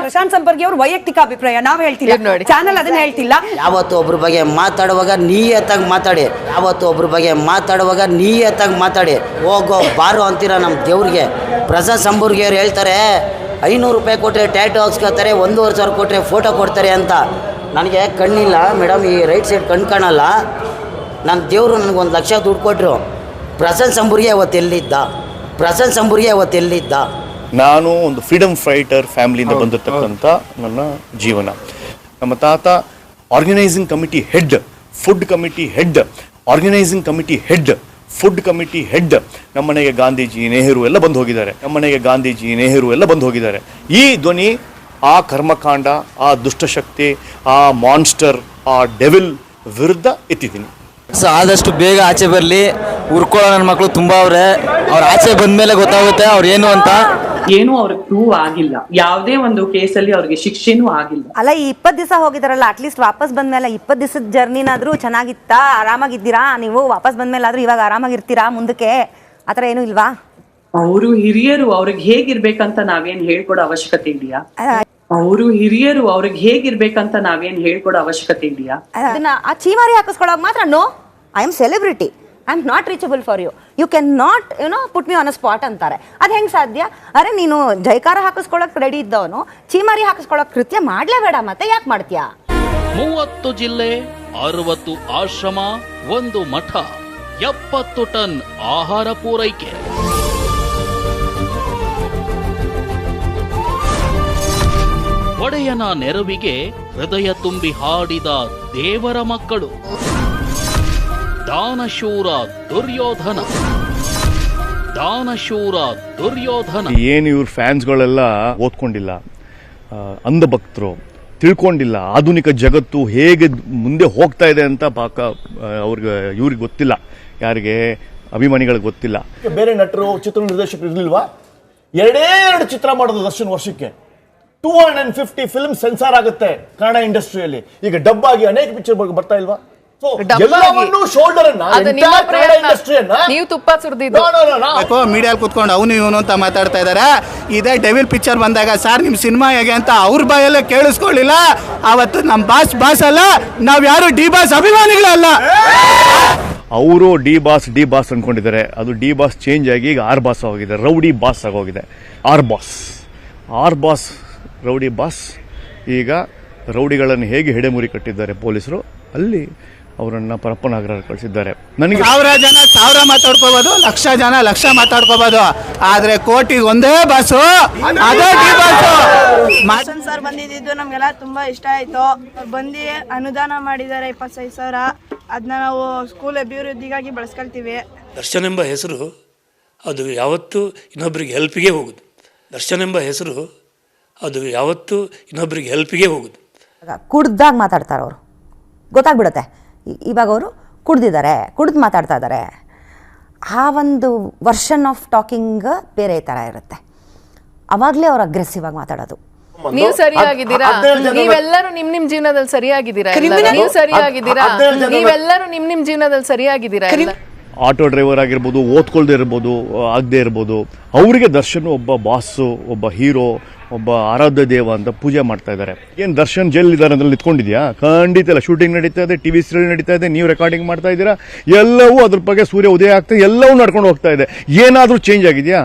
ಪ್ರಶಾಂತ್ ಸಂಪರ್ಗಿ ಅವ್ರ ವೈಯಕ್ತಿಕ ಅಭಿಪ್ರಾಯ ನಾವ್ ಹೇಳ್ತಿಲ್ಲ. ಚಾನಲ್ ಅದನ್ನ ಹೇಳ್ತಿಲ್ಲ. ಯಾವತ್ತು ಒಬ್ರ ಬಗ್ಗೆ ಮಾತಾಡುವಾಗ ನೀಯತ್ತಾಗಿ ಮಾತಾಡಿ. ಯಾವತ್ತು ಒಬ್ರ ಬಗ್ಗೆ ಮಾತಾಡುವಾಗ ನೀಯತ್ತಾಗಿ ಮಾತಾಡಿ. ಹೋಗೋ ಬಾರು ಅಂತೀರ ನಮ್ಮ ದೇವ್ರಿಗೆ. ಪ್ರಸಾದ್ ಸಂಬೂರ್ಗಿ ಅವ್ರು ಹೇಳ್ತಾರೆ ಐನೂರು ರೂಪಾಯಿ ಕೊಟ್ಟರೆ ಟ್ಯಾಟು ಹಾಕ್ಸ್ಕೊತಾರೆ ಒಂದೂವರೆ ಸಾವಿರ ಕೊಟ್ಟರೆ ಫೋಟೋ ಕೊಡ್ತಾರೆ ಅಂತ. ನನಗೆ ಕಣ್ಣಿಲ್ಲ ಮೇಡಮ್ ಈ ರೈಟ್ ಸೈಡ್ ಕಣ್ಣು ಕಾಣಲ್ಲ. ನನ್ನ ದೇವರು ನನಗೊಂದು ಒಂದು ಲಕ್ಷ ದುಡ್ಡು ಕೊಟ್ಟರು ಪ್ರಸನ್ನ ಸಂಬೂರಿಗೆ ಅವತ್ತು ಪ್ರಸನ್ನ ಸಂಬೂರ್ಗೆ ಅವತ್ತು ಎಲ್ಲಿದ್ದ? ನಾನು ಒಂದು ಫ್ರೀಡಮ್ ಫೈಟರ್ ಫ್ಯಾಮಿಲಿಯಿಂದ ಬಂದಿರತಕ್ಕಂಥ ನನ್ನ ಜೀವನ. ನಮ್ಮ ತಾತ organising committee head food committee head organising committee head food committee head ನಮ್ಮನೆಗೆ ಗಾಂಧೀಜಿ ನೆಹರು ಎಲ್ಲ ಬಂದು ಹೋಗಿದ್ದಾರೆ. ನಮ್ಮನೆಗೆ ಗಾಂಧೀಜಿ ನೆಹರು ಎಲ್ಲ ಬಂದು ಹೋಗಿದ್ದಾರೆ. ಈ ಧ್ವನಿ ಆ ಕರ್ಮಕಾಂಡ ಆ ದುಷ್ಟಶಕ್ತಿ ಆ ಮಾನ್ಸ್ಟರ್ ಆ ಡೆವಿಲ್ ವಿರುದ್ಧ ಎತ್ತಿದ್ದೀನಿ. ಸೊ ಆದಷ್ಟು ಬೇಗ ಆಚೆ ಬರಲಿ. ಉರ್ಕೊಳ್ಳೋ ನನ್ನ ಮಕ್ಕಳು ತುಂಬ ಅವ್ರೆ. ಅವ್ರ ಆಚೆ ಬಂದ್ಮೇಲೆ ಗೊತ್ತಾಗುತ್ತೆ ಅವ್ರು ಏನು ಅಂತ. ಏನು ಅವ್ರಿಗೆ ಪ್ರೂವ್ ಆಗಿಲ್ಲ. ಯಾವುದೇ ಒಂದು ಕೇಸಲ್ಲಿ ಅವ್ರಿಗೆ ಶಿಕ್ಷೆನೂ ಆಗಿಲ್ಲ. ಅಲ್ಲ ಈ ಇಪ್ಪತ್ ದಿವಸ ಹೋಗಿದಾರಲ್ಲ ಅಟ್ಲೀಸ್ಟ್ ವಾಪಸ್ ಬಂದ್ಮೇಲೆ ಇಪ್ಪತ್ ದಿವಸದ ಜರ್ನಿನಾದ್ರೂ ಚೆನ್ನಾಗಿತ್ತಾ ಆರಾಮಾಗಿದ್ದೀರಾ? ನೀವು ವಾಪಸ್ ಬಂದ್ಮೇಲೆ ಆದ್ರೂ ಇವಾಗ ಆರಾಮಾಗಿರ್ತೀರಾ ಮುಂದಕ್ಕೆ? ಆತರ ಏನೂ ಇಲ್ವಾ? ಅವರು ಹಿರಿಯರು ಅವ್ರಿಗೆ ಹೇಗಿರ್ಬೇಕಂತ ನಾವೇನ್ ಹೇಳ್ಕೊಡೋ ಅವಶ್ಯಕತೆ ಇದೆಯಾ ಅವರು ಹಿರಿಯರು ಅವ್ರಿಗೆ ಹೇಗಿರ್ಬೇಕಂತ ನಾವೇನ್ ಹೇಳ್ಕೊಡೋ ಅವಶ್ಯಕತೆ ಇದೆಯಾ ಅದನ್ನ ಆ ಚೀಮಾರಿ ಹಾಕಿಸ್ಕೊಳ್ಳೋಕೆ ಮಾತ್ರ no I am celebrity I am not reachable for you you can not you know put me on a spot ಅಂತಾರೆ. ಅದು ಹೆಂಗ್ ಸಾಧ್ಯ? ಅರೆ ನೀನು ಜೈಕಾರ ಹಾಕಿಸ್ಕೊಳಕ್ ರೆಡಿ ಇದ್ದವನು ಚೀಮಾರಿ ಹಾಕಿಸ್ಕೊಳಕ್ ಕೃತ್ಯ ಮಾಡ್ಲೇಬೇಡ ಮತ್ತೆ ಯಾಕೆ ಮಾಡ್ತೀಯಾ? ಮೂವತ್ತು ಜಿಲ್ಲೆ ಅರವತ್ತು ಆಶ್ರಮ ಒಂದು ಮಠ ಎಪ್ಪತ್ತು ಟನ್ ಆಹಾರ ಪೂರೈಕೆ. ಒಡೆಯನ ನೆರವಿಗೆ ಹೃದಯ ತುಂಬಿ ಹಾಡಿದ ದೇವರ ಮಕ್ಕಳು. ದಾನಶೂರ ದುರ್ಯೋಧನ. ದಾನಶೂರ ದುರ್ಯೋಧನ. ಏನು ಇವ್ರ ಫ್ಯಾನ್ಸ್ಗಳೆಲ್ಲ ಓದ್ಕೊಂಡಿಲ್ಲ ಅಂದ ಅಂಧಭಕ್ತರು ತಿಳ್ಕೊಂಡಿಲ್ಲ ಆಧುನಿಕ ಜಗತ್ತು ಹೇಗೆ ಮುಂದೆ ಹೋಗ್ತಾ ಇದೆ ಅಂತ ಪಾಕ ಅವ್ರಿಗೆ ಇವ್ರಿಗೆ ಗೊತ್ತಿಲ್ಲ. ಯಾರಿಗೆ? ಅಭಿಮಾನಿಗಳಿಗೆ ಗೊತ್ತಿಲ್ಲ. ಬೇರೆ ನಟರು ಚಿತ್ರ ನಿರ್ದೇಶಕರು ಇರ್ಲಿಲ್ವಾ? ಎರಡೇ ಎರಡು ಚಿತ್ರ ಮಾಡೋದು ದರ್ಶನ್ ವರ್ಷಕ್ಕೆ. Two hundred and fifty film censor ಆಗುತ್ತೆ ಕನ್ನಡ ಇಂಡಸ್ಟ್ರಿಯಲ್ಲಿ. ಈಗ ಡಬ್ ಆಗಿ ಅನೇಕ ಪಿಕ್ಚರ್ ಬರ್ತಾ ಇಲ್ವಾ? ನೀವು ತುಪ್ಪ ಸುರಿದಿದ್ದು. ಮೀಡಿಯಲ್ಲಿ ಕುತ್ಕೊಂಡು ಅವನು ಇವನು ಅಂತ ಮಾತಾಡ್ತಾ ಇದ್ದಾರೆ ಇದೇ ಡೆವಿಲ್ ಪಿಕ್ಚರ್ ಬಂದಾಗ ಸರ್ ನಿಮ್ಮ ಸಿನಿಮಾ ಹೇಗೆ ಅಂತ ಅವ್ರ ಬಾಯಲ್ಲೇ ಕೇಳಿಸ್ಕೊಳ್ಳಿಲ್ಲ. ಅವತ್ತು ನಮ್ಮ ಬಾಸ್ ಬಾಸ್ ಅಲ್ಲ ನಾವ್ ಯಾರು ಡಿ ಬಾಸ್ ಅಭಿಮಾನಿಗಳಲ್ಲ. ಅವರು ಡಿ ಬಾಸ್ ಡಿ ಬಾಸ್ ಅನ್ಕೊಂಡಿದ್ದಾರೆ. ಅದು ಡಿ ಬಾಸ್ ಚೇಂಜ್ ಆಗಿ ಈಗ ಆರ್ ಬಾಸ್ ಆಗಿದೆ. ರೌಡಿ ಬಾಸ್ ಆಗೋಗಿದೆ. R boss. R boss rowdy boss ಈಗ ರೌಡಿಗಳನ್ನು ಹೇಗೆ ಹೆಡೆಮುರಿ ಕಟ್ಟಿದ್ದಾರೆ ಪೊಲೀಸರು ಅಲ್ಲಿ ಅವರನ್ನ ಪರಪ್ಪನಾಗ್ರಹ ಕಳಿಸಿದ್ದಾರೆ. ನನಗೆ ಸಾವಿರ ಜನ ಸಾವಿರ ಮಾತಾಡ್ಕೋಬಹುದು ಲಕ್ಷ ಜನ ಲಕ್ಷ ಮಾತಾಡ್ಕೋಬಹುದು ಆದ್ರೆ ಕೋಟಿ ಒಂದೇ ಬಸ್ಸು ಅದೇ ಹಾಸನ್ ಸರ್ ಬಂದಿದ್ದು ನಮ್ಗೆಲ್ಲ ತುಂಬಾ ಇಷ್ಟ ಆಯ್ತು. ಬಂದು ಅನುದಾನ ಮಾಡಿದ್ದಾರೆ ಇಪ್ಪತ್ತೈದು ಸಾವಿರ. ಅದನ್ನ ನಾವು ಸ್ಕೂಲ್ ಅಭಿವೃದ್ಧಿಗಾಗಿ ಬಳಸ್ಕೊಳ್ತೀವಿ. ದರ್ಶನ್ ಎಂಬ ಹೆಸರು ಅದು ಯಾವತ್ತು ಇನ್ನೊಬ್ಬರಿಗೆ ಹೆಲ್ಪ್ಗೆ ಹೋಗುದು. ದರ್ಶನ್ ಎಂಬ ಹೆಸರು ಅದು ಯಾವತ್ತೂ ಇನ್ನೊಬ್ಬರಿಗೆ ಹೆಲ್ಪಿಗೆ ಹೋಗುದು. ಕುಡ್ದಾಗ ಮಾತಾಡ್ತಾರೆ ಅವರು. ಗೊತ್ತಾಗ್ಬಿಡುತ್ತೆ. ಇವಾಗ ಅವರು ಕುಡ್ದಿದ್ದಾರೆ ಕುಡ್ದು ಮಾತಾಡ್ತಾ ಇದ್ದಾರೆ. ಆ ಒಂದು ವರ್ಷನ್ ಆಫ್ ಟಾಕಿಂಗ್ ಬೇರೆ ಥರ ಇರುತ್ತೆ. ಅವಾಗಲೇ ಅವ್ರು ಅಗ್ರೆಸಿವ್ ಆಗಿ ಮಾತಾಡೋದು. ನೀವು ಸರಿಯಾಗಿದ್ದೀರಾ? ನೀವೆಲ್ಲರೂ ನಿಮ್ ನಿಮ್ ಜೀವನದಲ್ಲಿ ಸರಿಯಾಗಿದ್ದೀರಾ ನೀವು ಸರಿಯಾಗಿದ್ದೀರಾ? ನೀವೆಲ್ಲರೂ ನಿಮ್ ನಿಮ್ ಜೀವನದಲ್ಲಿ ಸರಿಯಾಗಿದ್ದೀರಾ? ಆಟೋ ಡ್ರೈವರ್ ಆಗಿರ್ಬೋದು ಓದ್ಕೊಳ್ದೇ ಇರ್ಬೋದು ಆಗದೆ ಇರ್ಬೋದು ಅವರಿಗೆ ದರ್ಶನ್ ಒಬ್ಬ ಬಾಸು ಒಬ್ಬ ಹೀರೋ ಒಬ್ಬ ಆರಾಧ್ಯ ದೇವ ಅಂತ ಪೂಜೆ ಮಾಡ್ತಾ ಇದ್ದಾರೆ. ಏನು ದರ್ಶನ್ ಜೈಲ್ ಇದ್ದಾರೆ ಅದ್ರಲ್ಲಿ ನಿಂತ್ಕೊಂಡಿದ್ಯಾ? ಖಂಡಿತ ಇಲ್ಲ. ಶೂಟಿಂಗ್ ನಡೀತಾ ಇದೆ ಟಿವಿ ಸೀರಿಯಲ್ ನಡೀತಾ ಇದೆ ನೀವು ರೆಕಾರ್ಡಿಂಗ್ ಮಾಡ್ತಾ ಇದ್ದೀರಾ? ಎಲ್ಲವೂ ಅದ್ರ ಬಗ್ಗೆ ಸೂರ್ಯ ಉದಯ ಆಗ್ತಾ ಎಲ್ಲವೂ ನಡ್ಕೊಂಡು ಹೋಗ್ತಾ ಇದೆ. ಏನಾದರೂ ಚೇಂಜ್ ಆಗಿದೆಯಾ?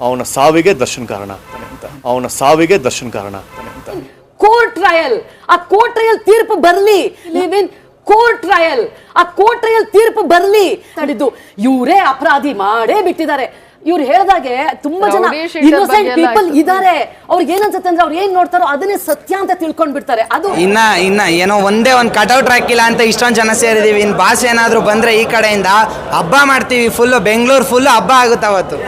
ಅವನ ಸಾವಿಗೆ ದರ್ಶನ್ ಕಾರಣ ಆಗ್ತಾನೆ ಅಂತ. ಅವನ ಸಾವಿಗೆ ದರ್ಶನ್ ಕಾರಣ ಆಗ್ತಾನೆ ಅಂತ. ಕೋರ್ಟ್ ಟ್ರಯಲ್ ಆ ಕೋರ್ಟ್ ಟ್ರಯಲ್ ತೀರ್ಪು ಬರ್ಲಿ. ನೀವೇನ್ ಕೋರ್ಟ್ ಟ್ರಯಲ್ ಆ ಕೋರ್ಟ್ ಟ್ರಯಲ್ ತೀರ್ಪು ಬರ್ಲಿ ಅಂದಿದ್ದು. ಇವರೇ ಅಪರಾಧಿ ಮಾಡೇ ಬಿಟ್ಟಿದ್ದಾರೆ. ಇವ್ರು ಹೇಳಿದಾಗೆ ತುಂಬಾ ಜನ ಇನ್ನೋಸೆಂಟ್ ಪೀಪಲ್. ಇದಾರೆ. ಅವ್ರಿಗೆ ಏನನ್ಸುತ್ತೆ ಅಂದ್ರೆ ಅವ್ರು ಏನ್ ನೋಡ್ತಾರೋ ಅದನ್ನೇ ಸತ್ಯ ಅಂತ ತಿಳ್ಕೊಂಡ್ ಬಿಡ್ತಾರೆ ಅದು ಇನ್ನ ಇನ್ನ ಏನೋ ಒಂದೇ ಒಂದ್ ಕಟೌಟ್ ಹಾಕಿಲ್ಲ ಅಂತ ಇಷ್ಟೊಂದ್ ಜನ ಸೇರಿದೀವಿ. ಇನ್ ಭಾಷೆ ಏನಾದ್ರು ಬಂದ್ರೆ ಈ ಕಡೆಯಿಂದ ಹಬ್ಬ ಮಾಡ್ತೀವಿ ಫುಲ್ ಬೆಂಗಳೂರು ಫುಲ್ ಹಬ್ಬ ಆಗುತ್ತೆ ಅವತ್ತು.